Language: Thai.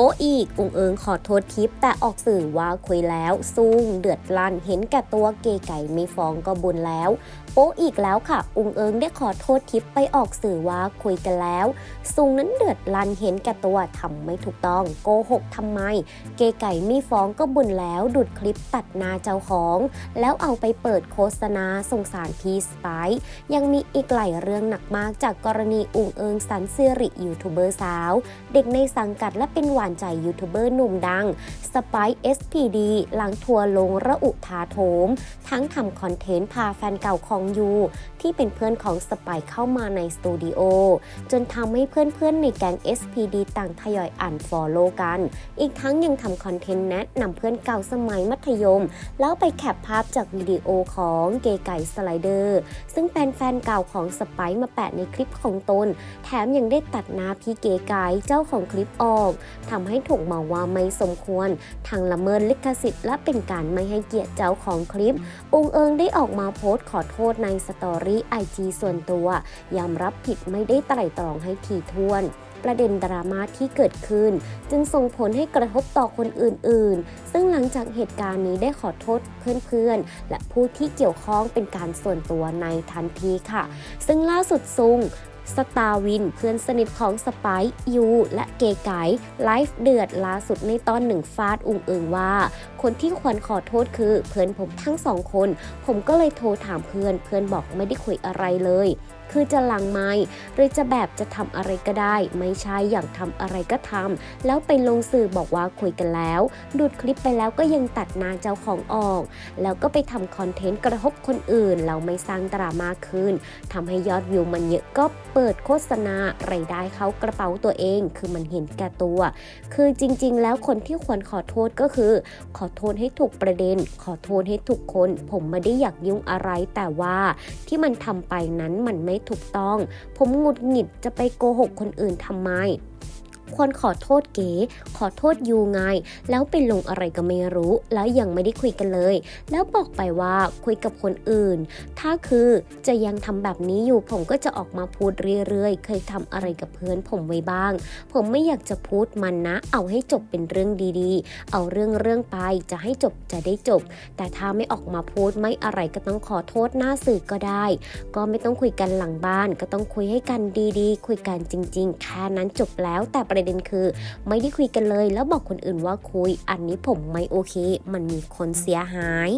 ป๊อีก อุงเอิงขอโทษทิป แต่ออกสื่อว่าคุยแล้วซุงเดือดลั่นเห็นแก่ตัวเกไก่ไม่ฟ้องก็บุญแล้ว โป๊อีกแล้วค่ะ อุงเอิงได้ขอโทษทิปไปออกสื่อว่าคุยกันแล้วซุงนั้นเดือดลั่นเห็นแก่ตัวทำไม่ถูกต้อง โกหกทำไม เกไก่ไม่ฟ้องก็บุญแล้ว ดูดคลิปตัดหน้าเจ้าของ แล้วเอาไปเปิดโฆษณาสงสารพีสไปยังมีอีกหลายเรื่องหนักมากจากกรณีอุงเอิงสันซิริยูทูบเบอร์สาว เด็กในสังกัดและเป็นหวานใจยูทูบเบอร์หนุ่มดังสไปซ์ SPD หลังทัวร์ลงระอุทาโถม ทั้งทำคอนเทนต์พาแฟนเก่าของยูที่เป็นเพื่อนของสไปซ์เข้ามาในสตูดิโอ จนทำให้เพื่อนๆในแก๊ง SPD ต่างทยอยอ่านฟอลโล่กัน อีกทั้งยังทำคอนเทนต์แนะนำเพื่อนเก่าสมัยมัธยม แล้วไปแคปภาพจากวิดีโอของเกไก่สไลเดอร์ ซึ่งเป็นแฟนเก่าของสไปซ์มาแปะในคลิปของตน แถมยังได้ตัดหน้าพี่เกไก่เจ้าของคลิปออกทำให้ถูกมองว่าไม่สมควรทางละเมิดลิขสิทธิ์และเป็นการไม่ให้เกียรติเจ้าของคลิป องเอิงได้ออกมาโพสต์ขอโทษในสตอรี่ไอจีส่วนตัวยอมรับผิดไม่ได้ไตร่ตรองให้ถี่ถ้วนประเด็นดราม่าที่เกิดขึ้น จึงส่งผลให้กระทบต่อคนอื่นๆ ซึ่งหลังจากเหตุการณ์นี้ได้ขอโทษเพื่อนๆ และผู้ที่เกี่ยวข้องเป็นการส่วนตัวในทันทีค่ะ ซึ่งล่าสุดซุง สตาร์วิน เพื่อนสนิทของสไปซ์ยูและเกไก่ไลฟ์เดือดล่าสุดในตอนหนึ่งฟาดอุงเอิงว่า คนที่ควรขอโทษคือเพื่อนผมทั้งสองคน ผมก็เลยโทรถามเพื่อน เพื่อนบอกไม่ได้คุยอะไรเลย คือจะลังไม้หรือจะแบบจะทำอะไรก็ได้ ไม่ใช่อย่างทำอะไรก็ทำแล้วไปลงสื่อบอกว่าคุยกันแล้ว ดูดคลิปไปแล้วก็ยังตัดหน้าเจ้าของออก แล้วก็ไปทำคอนเทนต์กระทบคนอื่นแล้วไม่สร้างดราม่าขึ้นทำให้ยอดวิวมันเยอะก็เปิดโฆษณารายได้เข้ากระเป๋าตัวเอง คือมันเห็นแก่ตัว คือจริง ๆ แล้วคนที่ควรขอโทษก็คือ ขอโทษให้ถูกประเด็น ขอโทษให้ทุกคน ผมไม่ได้อยากยุ่งอะไรแต่ว่าที่มันทำไปนั้นมันไม่ถูกต้อง ผมหงุดหงิดจะไปโกหกคนอื่นทำไม ควรขอโทษเก๋ ขอโทษยูไง แล้วไปลงอะไรก็ไม่รู้ แล้วยังไม่ได้คุยกันเลย แล้วบอกไปว่าคุยกับคนอื่น ถ้าคือจะยังทำแบบนี้อยู่ผมก็จะออกมาพูดเรื่อยๆ เคยทำอะไรกับเพื่อนผมไว้บ้าง ผมไม่อยากจะพูดมันนะ เอาให้จบเป็นเรื่องดีๆ เอาเรื่องเรื่องไปจะให้จบจะได้จบ แต่ถ้าไม่ออกมาพูดไม่อะไรก็ต้องขอโทษหน้าสื่อก็ได้ ก็ไม่ต้องคุยกันหลังบ้าน ก็ต้องคุยให้กันดีๆ คุยกันจริง ๆ แค่นั้นจบแล้วแต่ประเด็นคือ ไม่ได้คุยกันเลย แล้วบอกคนอื่นว่าคุย อันนี้ผมไม่โอเค มันมีคนเสียหาย